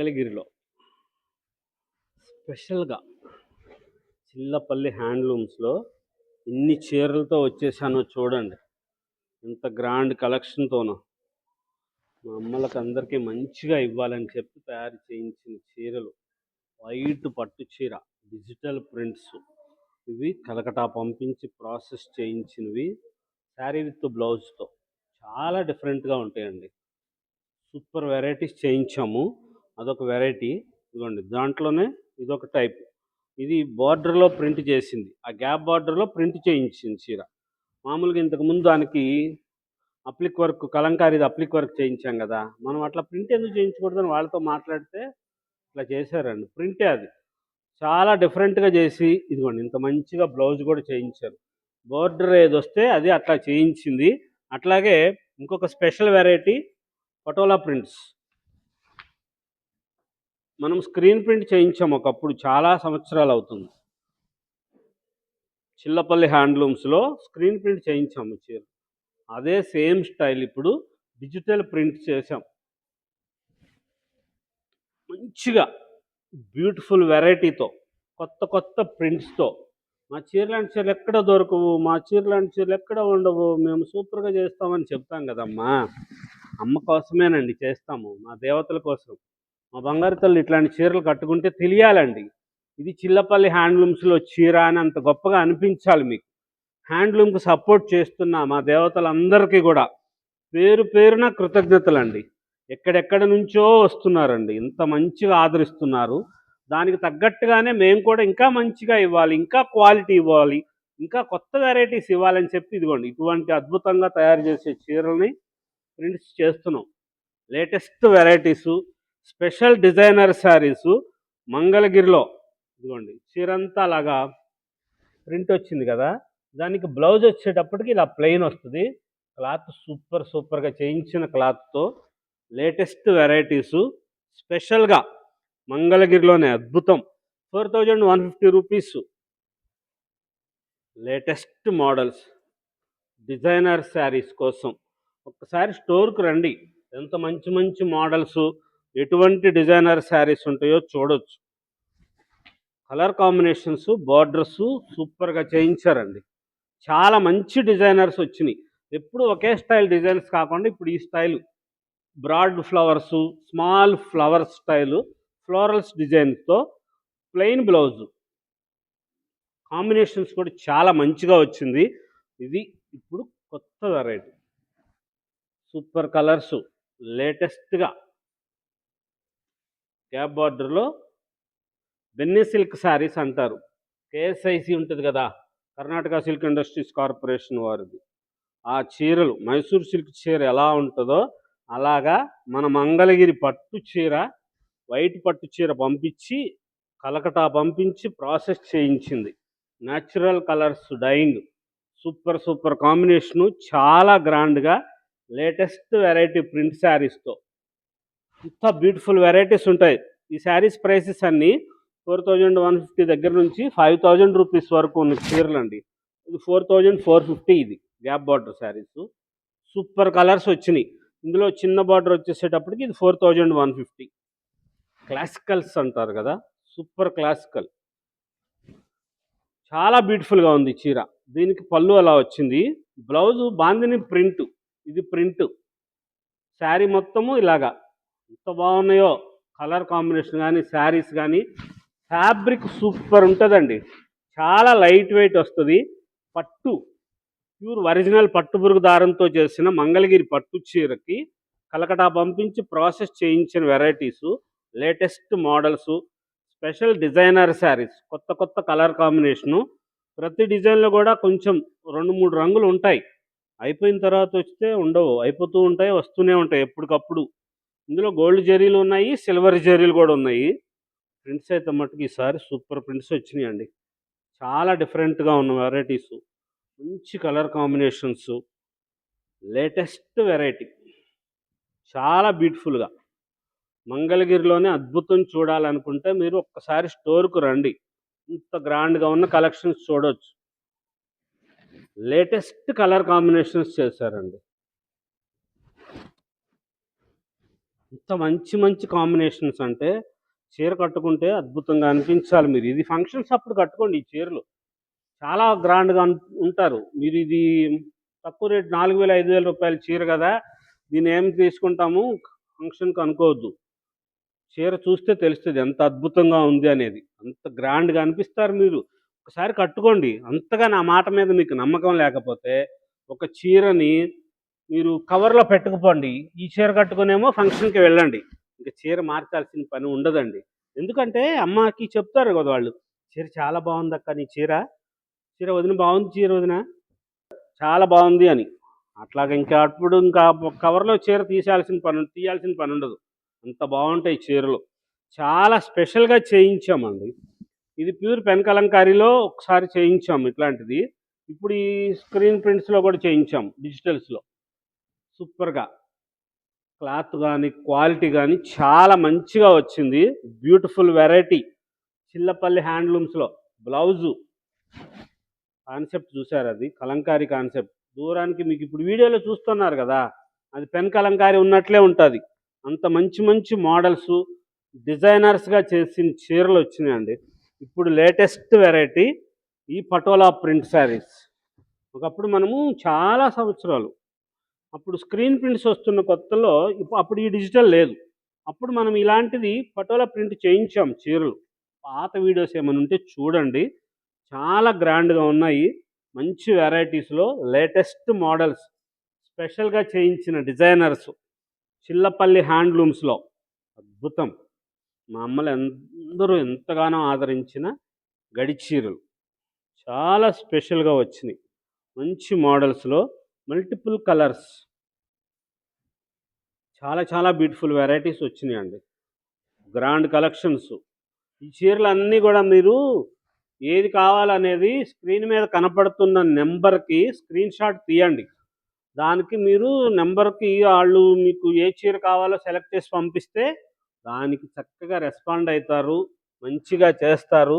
మంగళగిరిలో స్పెషల్గా చిల్లపల్లి హ్యాండ్లూమ్స్లో ఎన్ని చీరలతో వచ్చేసానో చూడండి. ఎంత గ్రాండ్ కలెక్షన్తోనో. మా అమ్మలకు అందరికీ మంచిగా ఇవ్వాలని చెప్పి తయారు చేయించిన చీరలు. వైట్ పట్టు చీర డిజిటల్ ప్రింట్స్. ఇవి కలకటా పంపించి ప్రాసెస్ చేయించినవి. శారీ విత్ బ్లౌజ్తో. చాలా డిఫరెంట్గా ఉంటాయండి. సూపర్ వెరైటీస్ చేయించాము. అదొక వెరైటీ. ఇదిగోండి దాంట్లోనే ఇదొక టైప్. ఇది బార్డర్లో ప్రింట్ చేసింది. ఆ గ్యాప్ బార్డర్లో ప్రింట్ చేయించింది చీర. మామూలుగా ఇంతకుముందు దానికి అప్లిక్ వర్క్ కలంకారీది అప్లిక్ వర్క్ చేయించాం కదా. మనం అట్లా ప్రింట్ ఎందుకు చేయించకూడదని వాళ్ళతో మాట్లాడితే ఇట్లా చేశారండి. ప్రింటే అది. చాలా డిఫరెంట్గా చేసి ఇదిగోండి ఇంత మంచిగా బ్లౌజ్ కూడా చేయించారు. బోర్డర్ ఏది వస్తే అది అట్లా చేయించింది. అట్లాగే ఇంకొక స్పెషల్ వెరైటీ పటోలా ప్రింట్స్. మనం స్క్రీన్ ప్రింట్ చేయించాం ఒకప్పుడు చాలా సంవత్సరాలు అవుతుంది. చిల్లపల్లి హ్యాండ్లూమ్స్లో స్క్రీన్ ప్రింట్ చేయించాము చీర. అదే సేమ్ స్టైల్ ఇప్పుడు డిజిటల్ ప్రింట్ చేసాం మంచిగా బ్యూటిఫుల్ వెరైటీతో కొత్త కొత్త ప్రింట్స్తో మా చీరలాంటి చీరలు ఎక్కడ దొరకవు? మా చీరలాంటి చీరలు ఎక్కడ ఉండవు? మేము సూపర్గా చేస్తామని చెప్తాం కదమ్మా. అమ్మ కోసమేనండి చేస్తాము మా దేవతల కోసం. మా బంగారు తల్లి ఇట్లాంటి చీరలు కట్టుకుంటే తెలియాలండి. ఇది చిల్లపల్లి హ్యాండ్లూమ్స్లో చీర అని అంత గొప్పగా అనిపించాలి మీకు. హ్యాండ్లూమ్కి సపోర్ట్ చేస్తున్న మా దేవతలందరికీ కూడా పేరు పేరున కృతజ్ఞతలండి. ఎక్కడెక్కడ నుంచో వస్తున్నారండి. ఇంత మంచిగా ఆదరిస్తున్నారు. దానికి తగ్గట్టుగానే మేము కూడా ఇంకా మంచిగా ఇవ్వాలి ఇంకా క్వాలిటీ ఇవ్వాలి ఇంకా కొత్త వెరైటీస్ ఇవ్వాలని చెప్పి ఇదిగోండి. ఇటువంటి అద్భుతంగా తయారు చేసే చీరల్ని ప్రింట్స్ చేస్తున్నాం. Latest varieties special designer saris మంగళగిరిలో. ఇదిగోండి చీరంతా అలాగా ప్రింట్ వచ్చింది కదా దానికి బ్లౌజ్ వచ్చేటప్పటికి ఇలా ప్లెయిన్ వస్తుంది. క్లాత్ సూపర్ సూపర్గా చేయించిన క్లాత్తో లేటెస్ట్ వెరైటీసు స్పెషల్గా మంగళగిరిలోనే అద్భుతం. Four thousand one fifty rupees. Latest models designer saris కోసం. ఒక్కసారి స్టోర్కి రండి. ఎంత మంచి మంచి మోడల్స్ ఎటువంటి డిజైనర్ శారీస్ ఉంటాయో చూడొచ్చు. కలర్ కాంబినేషన్స్ బార్డర్స్ సూపర్గా చేయించారండి. చాలా మంచి డిజైనర్స్ వచ్చినాయి. ఎప్పుడు ఒకే స్టైల్ డిజైన్స్ కాకుండా ఇప్పుడు ఈ style. Broad flowers small flower style florals డిజైన్తో ప్లెయిన్ బ్లౌజ్. కాంబినేషన్స్ కూడా చాలా మంచిగా వచ్చింది. ఇది ఇప్పుడు కొత్త వెరైటీ. సూపర్ కలర్స్ లేటెస్ట్గా. క్యాబ్ బార్డర్లో బెన్నీ సిల్క్ శారీస్ అంటారు. కేఎస్ఐసి ఉంటుంది కదా కర్ణాటక సిల్క్ ఇండస్ట్రీస్ కార్పొరేషన్ వారిది. ఆ చీరలు మైసూర్ సిల్క్ చీర ఎలా ఉంటుందో అలాగా మన మంగళగిరి పట్టు చీర వైట్ పట్టు చీర పంపించి కలకటా పంపించి ప్రాసెస్ చేయించింది. Natural colours dyeing super super combination చాలా గ్రాండ్గా లేటెస్ట్ వెరైటీ ప్రింట్ శారీస్తో ఇంత బ్యూటిఫుల్ వెరైటీస్ ఉంటాయి. ఈ శారీస్ ప్రైసెస్ అన్నీ ఫోర్ థౌజండ్ వన్ ఫిఫ్టీ దగ్గర నుంచి ఫైవ్ థౌజండ్ రూపీస్ వరకు ఉన్న చీరలు అండి. ఇది ఫోర్ థౌజండ్ ఫోర్ ఫిఫ్టీ ఇది gap border saris. Super colours వచ్చినాయి. ఇందులో చిన్న బార్డర్ వచ్చేసేటప్పటికి ఇది four thousand one fifty. Classicals అంటారు కదా? Super classical. చాలా బ్యూటిఫుల్గా ఉంది చీర. దీనికి పళ్ళు అలా వచ్చింది. Blouse bandhani print. ఇది ప్రింట్. శారీ మొత్తము ఇలాగా. ఎంత బాగున్నాయో కలర్ కాంబినేషన్ కానీ శారీస్ కానీ ఫ్యాబ్రిక్ సూపర్ ఉంటుందండి. చాలా లైట్ వెయిట్ వస్తుంది. పట్టు ప్యూర్ ఒరిజినల్ పట్టు పురుగు దారంతో చేసిన మంగళగిరి పట్టు చీరకి కలకటా పంపించి ప్రాసెస్ చేయించిన varieties latest models special designer saris కొత్త కొత్త కలర్ కాంబినేషను. ప్రతి డిజైన్లో కూడా కొంచెం రెండు మూడు రంగులు ఉంటాయి. అయిపోయిన తర్వాత వస్తే ఉండవు. అయిపోతూ ఉంటాయి వస్తూనే ఉంటాయి ఎప్పటికప్పుడు. ఇందులో గోల్డ్ జరీలు ఉన్నాయి సిల్వర్ జరీలు కూడా ఉన్నాయి. ప్రింట్స్ అయితే మటుకు ఈసారి సూపర్ ప్రింట్స్ వచ్చినాయండి. చాలా డిఫరెంట్గా ఉన్న వెరైటీస్ మంచి కలర్ కాంబినేషన్స్ లేటెస్ట్ వెరైటీ చాలా బ్యూటిఫుల్గా మంగళగిరిలోనే అద్భుతం చూడాలనుకుంటే మీరు ఒక్కసారి స్టోర్కు రండి. ఇంత గ్రాండ్గా ఉన్న కలెక్షన్స్ చూడవచ్చు లేటెస్ట్ కలర్ కాంబినేషన్స్ చేశారండి. ఇంత మంచి మంచి కాంబినేషన్స్ అంటే చీర కట్టుకుంటే అద్భుతంగా అనిపించాలి మీరు. ఇది ఫంక్షన్స్ అప్పుడు కట్టుకోండి ఈ చీరలు. చాలా గ్రాండ్గా ఉంటారు. మీరు ఇది తక్కువ రేట్ నాలుగు వేల ఐదు వేల రూపాయల చీర కదా దీన్ని ఏం తీసుకుంటాము? ఫంక్షన్కి అనుకోవద్దు. చీర చూస్తే తెలుస్తుంది ఎంత అద్భుతంగా ఉంది అనేది. అంత గ్రాండ్గా అనిపిస్తారు మీరు. ఒకసారి కట్టుకోండి. అంతగా నా మాట మీద మీకు నమ్మకం లేకపోతే ఒక చీరని మీరు కవర్లో పెట్టుకుపోండి. ఈ చీర కట్టుకునేమో ఫంక్షన్కి వెళ్ళండి. ఇంకా చీర మార్చాల్సిన పని ఉండదండి. ఎందుకంటే అమ్మకి చెప్తారు కదా వాళ్ళు చీర చాలా బాగుంది అక్క నీ చీర. చీర వదిన బాగుంది చీర వదిన. చాలా బాగుంది అని. అట్లాగ ఇంకా అప్పుడు ఇంకా కవర్లో చీర తీసేయాల్సిన పని తీయాల్సిన పని ఉండదు. అంత బాగుంటాయి చీరలు. చాలా స్పెషల్గా చేయించామండి. ఇది ప్యూర్ పెన్ కలంకారీలో ఒకసారి చేయించాం ఇట్లాంటిది. ఇప్పుడు ఈ స్క్రీన్ ప్రింట్స్లో కూడా చేయించాం డిజిటల్స్లో సూపర్గా. క్లాత్ కానీ క్వాలిటీ కానీ చాలా మంచిగా వచ్చింది. Beautiful variety. చిల్లపల్లి హ్యాండ్లూమ్స్లో. బ్లౌజు. కాన్సెప్ట్ చూసారు అది? కలంకారీ కాన్సెప్ట్. దూరానికి మీకు ఇప్పుడు వీడియోలో చూస్తున్నారు కదా? అది పెన్ కలంకారీ ఉన్నట్లే ఉంటుంది. అంత మంచి మంచి మోడల్స్. డిజైనర్స్గా చేసిన చీరలు వచ్చినాయండి. ఇప్పుడు లేటెస్ట్ వెరైటీ ఈ పటోలా ప్రింట్ శారీస్. ఒకప్పుడు మనము చాలా సంవత్సరాలు అప్పుడు స్క్రీన్ ప్రింట్స్ వస్తున్న కొత్తలో ఇప్పుడు అప్పుడు ఈ డిజిటల్ లేదు. అప్పుడు మనం ఇలాంటిది ఫోటోల ప్రింట్ చేయించాం చీరలు. పాత వీడియోస్ ఏమైనా ఉంటే చూడండి. చాలా గ్రాండ్గా ఉన్నాయి. మంచి వెరైటీస్లో లేటెస్ట్ మోడల్స్. స్పెషల్గా చేయించిన డిజైనర్స్. చిల్లపల్లి హ్యాండ్లూమ్స్లో. అద్భుతం. మా అమ్మలు అందరూ ఎంతగానో ఆదరించిన గడిచీరలు చాలా స్పెషల్గా వచ్చినాయి. మంచి మోడల్స్లో మల్టిపుల్ కలర్స్. చాలా చాలా బ్యూటిఫుల్ వెరైటీస్ వచ్చినాయండి. Grand collections. ఈ చీరలు అన్నీ కూడా మీరు ఏది కావాలనేది స్క్రీన్ మీద కనపడుతున్న నెంబర్కి స్క్రీన్ షాట్ తీయండి. దానికి మీరు నెంబర్కి వాళ్ళు మీకు ఏ చీర కావాలో సెలెక్ట్ చేసి పంపిస్తే దానికి చక్కగా రెస్పాండ్ అవుతారు మంచిగా చేస్తారు.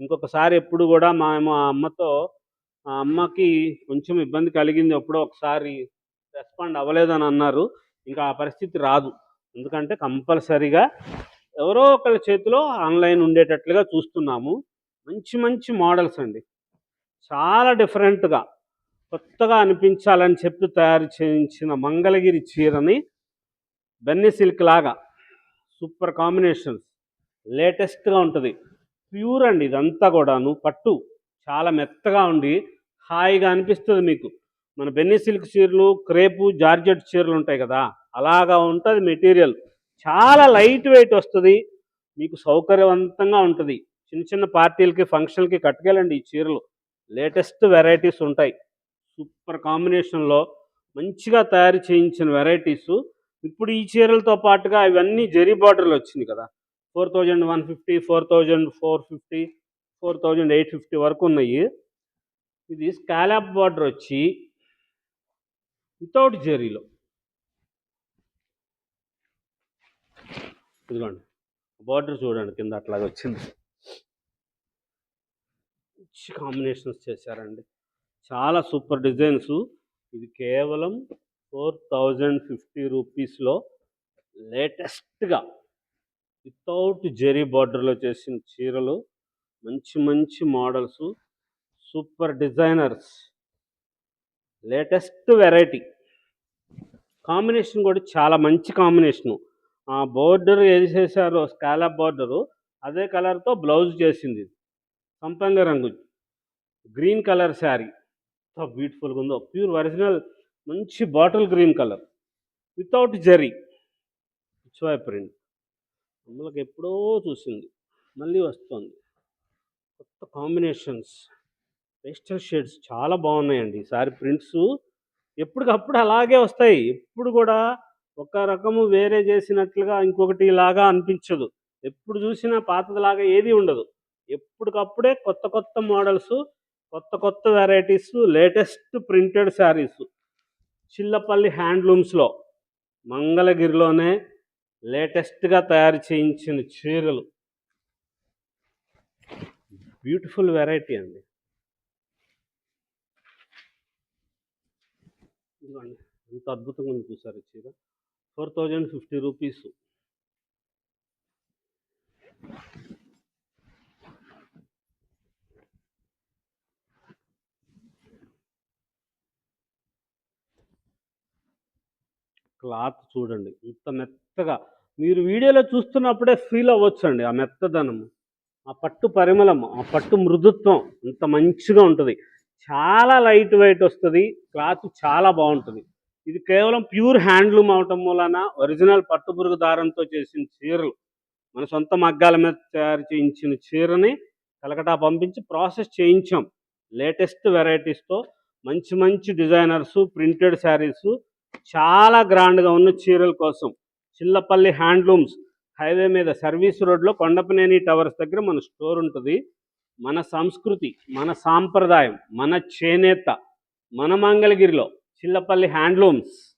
ఇంకొకసారి ఎప్పుడు కూడా మా మా అమ్మతో ఆ అమ్మకి కొంచెం ఇబ్బంది కలిగింది. ఎప్పుడో ఒకసారి రెస్పాండ్ అవ్వలేదని అన్నారు. ఇంకా ఆ పరిస్థితి రాదు. ఎందుకంటే కంపల్సరీగా ఎవరో ఒకళ్ళ చేతిలో ఆన్లైన్ ఉండేటట్లుగా చూస్తున్నాము. మంచి మంచి మోడల్స్ అండి. చాలా డిఫరెంట్గా కొత్తగా అనిపించాలని చెప్పి తయారు చేయించిన మంగళగిరి చీరని బెన్నీ సిల్క్ లాగా సూపర్ కాంబినేషన్స్ లేటెస్ట్గా ఉంటుంది. ప్యూర్ అండి ఇదంతా కూడాను. పట్టు. చాలా మెత్తగా ఉండి హాయిగా అనిపిస్తుంది మీకు. మన బెన్నీ సిల్క్ చీరలు క్రేపు జార్జెట్ చీరలు ఉంటాయి కదా అలాగా ఉంటుంది మెటీరియల్. చాలా లైట్ వెయిట్ వస్తుంది మీకు సౌకర్యవంతంగా ఉంటుంది. చిన్న చిన్న పార్టీలకి ఫంక్షన్లకి కట్టుకెళ్ళండి ఈ చీరలు. లేటెస్ట్ వెరైటీస్ ఉంటాయి. సూపర్ కాంబినేషన్లో మంచిగా తయారు చేయించిన వెరైటీస్. ఇప్పుడు ఈ చీరలతో పాటుగా ఇవన్నీ జరీ బార్డర్లు వచ్చింది కదా. Four thousand one fifty four thousand four fifty four thousand eight fifty వరకు ఉన్నాయి ఇది స్కాలాప్ బార్డర్ వచ్చి వితౌట్ జరీలో. ఇదిగోండి బార్డర్ చూడండి కింద అట్లాగే వచ్చింది. మంచి కాంబినేషన్స్ చేశారండి. చాలా సూపర్ డిజైన్స్. ఇది కేవలం ఫోర్ థౌజండ్ ఫిఫ్టీ రూపీస్లో లేటెస్ట్గా వితౌట్ జెరీ బార్డర్లో చేసిన చీరలు. మంచి మంచి models super designers. Latest variety. Combination కూడా చాలా మంచి కాంబినేషను. ఆ బోర్డర్ ఏది చేశారో స్కాలప్ బోర్డరు అదే కలర్తో బ్లౌజ్ చేసింది. సంపంగ రంగు. Green colour sari. ఎంత బ్యూటిఫుల్గా ఉందో. ప్యూర్ ఒరిజినల్ మంచి bottle green colour. Without zari. Pichwai print. అమ్మలకి ఎప్పుడో చూసింది. మళ్ళీ వస్తుంది. కొత్త కాంబినేషన్స్. పేస్టల్ షేడ్స్ చాలా బాగున్నాయండి. ఈసారి ప్రింట్స్ ఎప్పటికప్పుడు అలాగే వస్తాయి. ఎప్పుడు కూడా ఒక రకము వేరే చేసినట్లుగా ఇంకొకటి లాగా అనిపించదు. ఎప్పుడు చూసినా పాతదిలాగా ఏది ఉండదు. ఎప్పటికప్పుడే కొత్త కొత్త మోడల్స్ కొత్త కొత్త varieties latest printed saris Chillapalli హ్యాండ్లూమ్స్లో మంగళగిరిలోనే లేటెస్ట్గా తయారు చేయించిన చీరలు. బ్యూటిఫుల్ వెరైటీ అండి. ఇదిగోండి ఎంత అద్భుతంగా ఉంది చూసారు చీర. Four thousand fifty rupees. Cloth చూడండి ఇంత మెత్తగా. మీరు వీడియోలో చూస్తున్నప్పుడే ఫీల్ అవ్వచ్చండి ఆ మెత్తదనము. ఆ పట్టు పరిమళం ఆ పట్టు మృదుత్వం అంత మంచిగా ఉంటుంది. చాలా లైట్ వెయిట్ వస్తుంది క్లాత్ చాలా బాగుంటుంది. ఇది కేవలం ప్యూర్ హ్యాండ్లూమ్ అవటం మూలన ఒరిజినల్ పట్టుపురుగు దారంతో చేసిన చీరలు మన సొంత మగ్గాల మీద తయారు చేయించిన చీరని కలకటా పంపించి ప్రాసెస్ చేయించాం. లేటెస్ట్ వెరైటీస్తో మంచి మంచి డిజైనర్స్ ప్రింటెడ్ శారీస్ చాలా గ్రాండ్గా ఉన్న చీరల కోసం. చిల్లపల్లి హ్యాండ్లూమ్స్ హైవే మీద సర్వీస్ రోడ్లో కొండపనేని టవర్స్ దగ్గర మన స్టోర్ ఉంటుంది. మన సంస్కృతి మన సాంప్రదాయం మన చేనేత మన మంగళగిరిలో చిల్లపల్లి హ్యాండ్లూమ్స్.